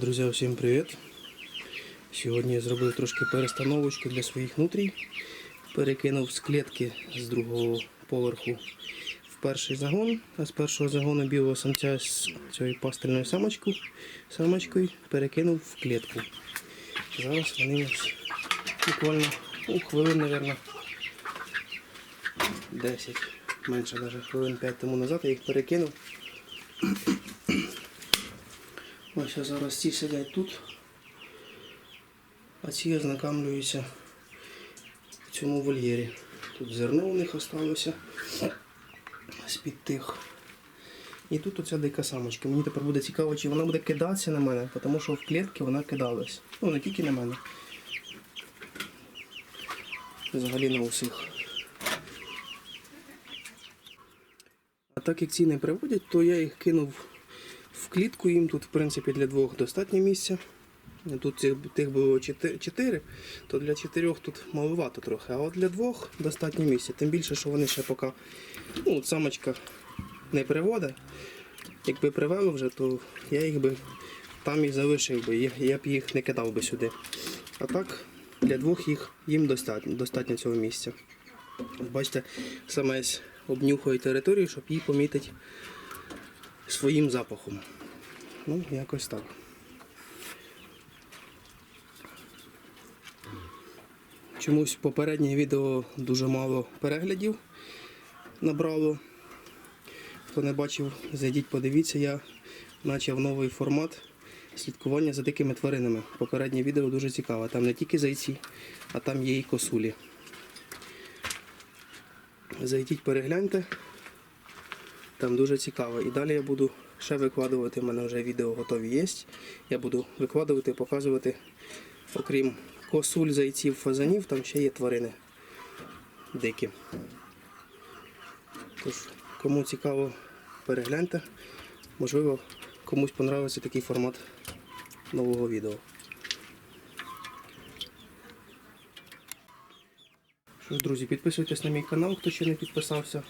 Друзі, всім привіт! Сьогодні я зробив трошки перестановочку для своїх нутрій. Перекинув з клітки з другого поверху в перший загон, а з першого загону білого самця з цією пастельною самочкою, самочкою перекинув в клітку. Зараз вони буквально у хвилин, мабуть, 10, менше навіть хвилин 5 тому назад я їх перекинув. Ось зараз ці сидять тут, а ці ознакомлюються в цьому вольєрі. Тут зерно у них осталося з-під тих. І тут оця дика самочка. Мені тепер буде цікаво, чи вона буде кидатися на мене, тому що в клітці вона кидалась. Ну, не тільки на мене. Взагалі на усіх. А так як ці не приводять, то я їх кинув в клітку їм тут, в принципі, для двох достатньо місця. Тут тих було 4, то для чотирьох тут маловато трохи, а от для двох достатньо місця. Тим більше, що вони ще поки ну, самочка не приводить. Якби привело вже, то я їх би там і залишив би, я, б їх не кидав би сюди. А так, для двох їх їм достатньо, достатньо цього місця. Бачите, саме обнюхує територію, щоб її помітити своїм запахом. Ну, якось так. Чомусь попереднє відео дуже мало переглядів набрало. Хто не бачив, зайдіть, подивіться, я почав новий формат слідкування за дикими тваринами. Попереднє відео дуже цікаве. Там не тільки зайці, а там є і косулі. Зайдіть, перегляньте. Там дуже цікаво. І далі я буду ще викладувати. У мене вже відео готові є. Я буду викладувати, показувати, окрім косуль, зайців, фазанів, там ще є тварини дикі. Тож, кому цікаво, перегляньте. Можливо, комусь понравиться такий формат нового відео. Друзі, підписуйтесь на мій канал, хто ще не підписався.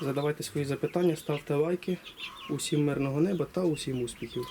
Задавайте свої запитання, ставте лайки. Усім мирного неба та усім успіхів.